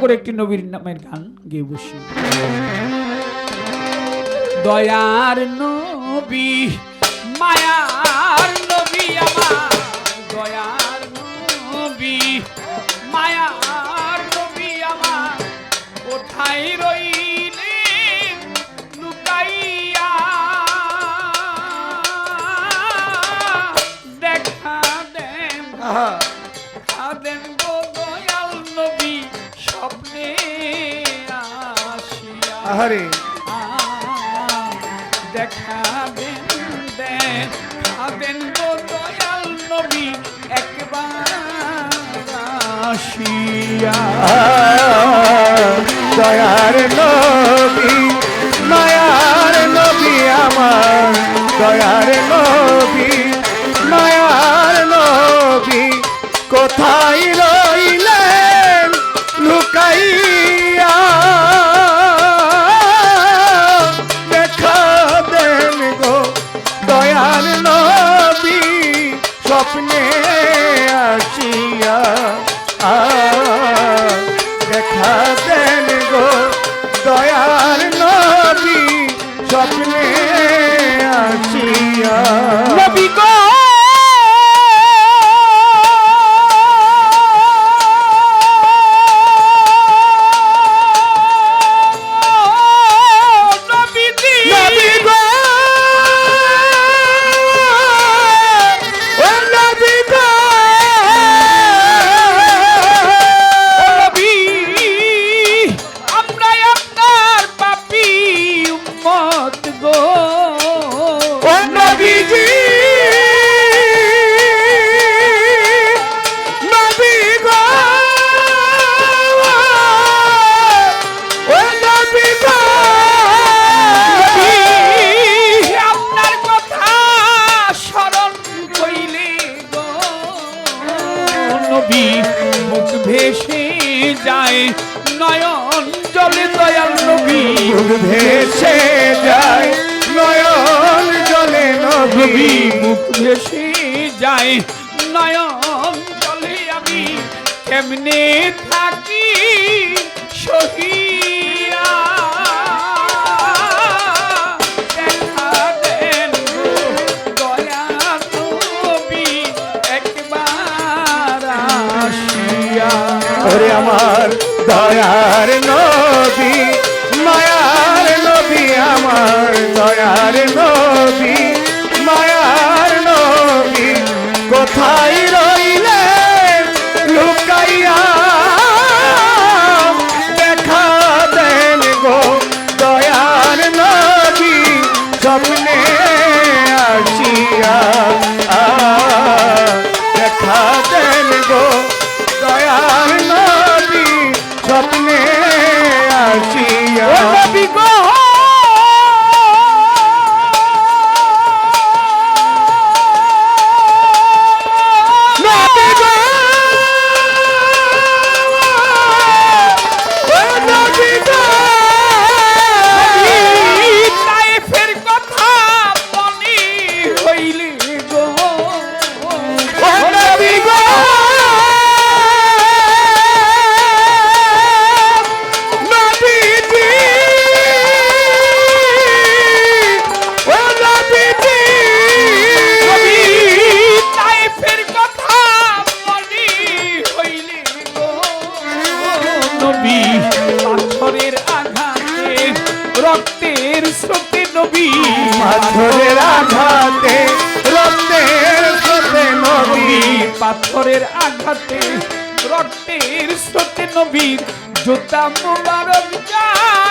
করে একটি নবীর নামের গান গেয়ে বসি। দয়ার নবী মায়ার নবী আমার। দয়ার নবী মায়ার নবী আমার। কোথায় রইলেন লুকাইয়া? দেখা দেন আহা। আদেন আহারে। দেখাবেন নবী একবার দয়ার নবী মায়ার নবী আমার দয়ার নবী মায়ার নবী কোথায় দেন গো দয়ার নবী স্বপ্নে আসিয়া নবী গো! মুখ ভেসে যায়, নয়ন জলে নবী মুখ ভেসে যায়। নয়ন জলে আমি কেমনে থাকি ওরে আমার দয়ার নবী নবী পাথরের আঘাতে রক্তের স্রোতে নবী। পাথরের আঘাতে রক্তের স্রোতে নবী। পাথরের আঘাতে রক্তের স্রোতে নবীর। জোতা মুবারক যায়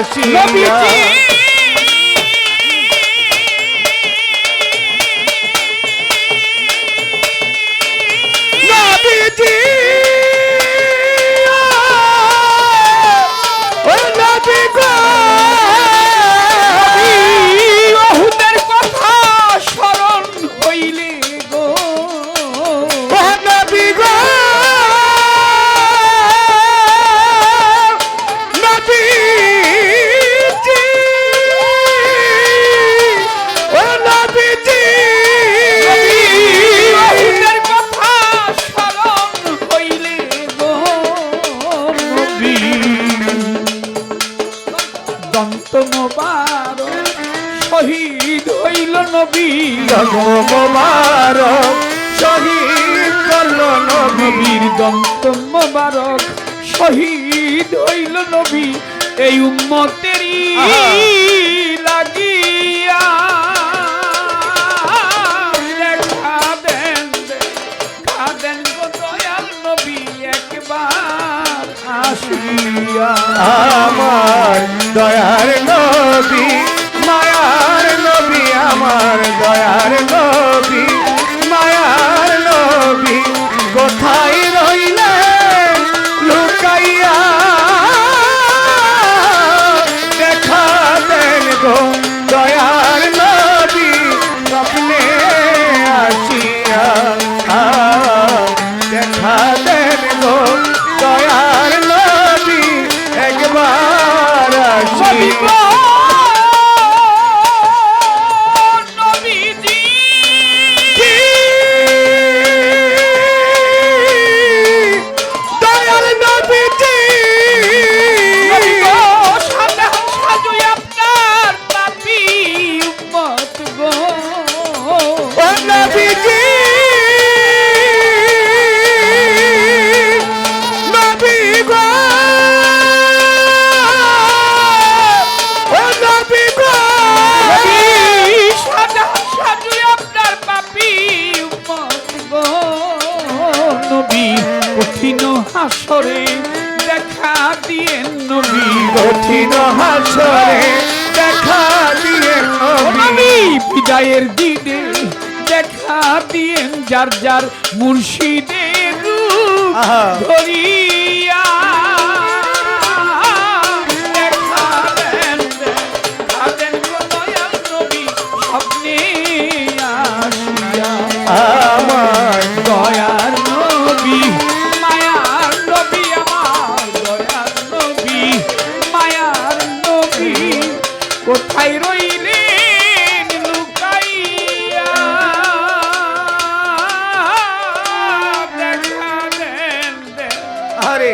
আসিয়া হইল নবী। মোবারক শহীদ করল নবী নবীর দন্ত মোবারক শহীদ হইল নবী। এই উম্মতেরই। লাগিয়া আমার দয়ার নবী আমার দয়ার নবী হাসরে দেখা দিয়ে নবী। কঠিন হাসরে দেখা দিয়ে নবী। বিদায়ের দিনে দেখা দিয়ে যার যার মুর্শিদের ধরিয়া কোথায় রইলেন লুকাইয়া দেখা দেন আরে।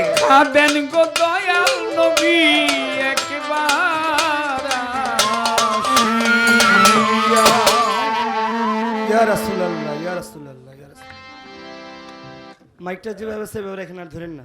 দেন গো দয়াল নবী একবার। ইয়া রাসূলুল্লাহ ইয়া রাসূলুল্লাহ ইয়া রাসূল মাইকটা যেভাবে সেভাবে রাখেন আর ধরেন না।